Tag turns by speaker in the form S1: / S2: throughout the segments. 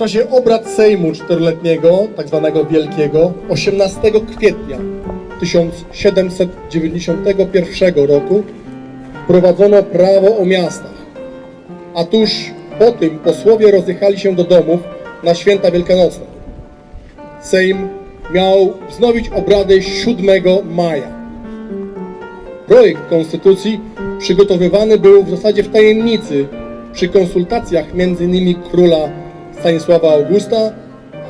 S1: czasie obrad Sejmu Czteroletniego, tak zwanego Wielkiego, 18 kwietnia 1791 roku wprowadzono prawo o miastach. A tuż po tym posłowie rozjechali się do domów na święta wielkanocne. Sejm miał wznowić obrady 7 maja. Projekt konstytucji przygotowywany był w zasadzie w tajemnicy przy konsultacjach m.in. króla Stanisława Augusta,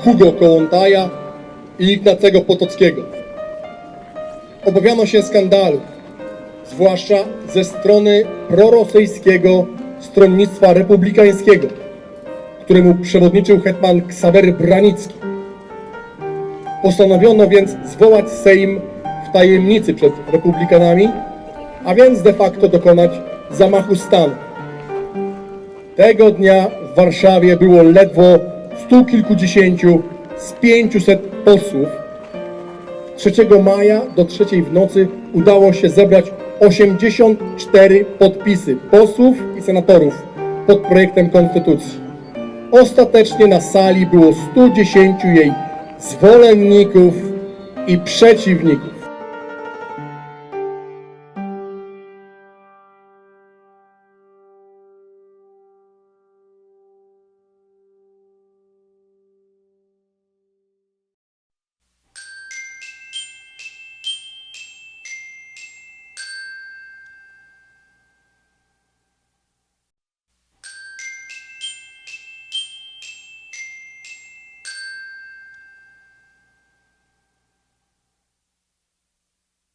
S1: Hugo Kołłątaja i Ignacego Potockiego. Obawiano się skandalu, zwłaszcza ze strony prorosyjskiego stronnictwa republikańskiego, któremu przewodniczył hetman Ksawery Branicki. Postanowiono więc zwołać Sejm w tajemnicy przed republikanami, a więc de facto dokonać zamachu stanu. Tego dnia w Warszawie było ledwo stu kilkudziesięciu z pięciuset posłów. 3 maja do trzeciej w nocy udało się zebrać 84 podpisy posłów i senatorów pod projektem konstytucji. Ostatecznie na sali było 110 jej zwolenników i przeciwników.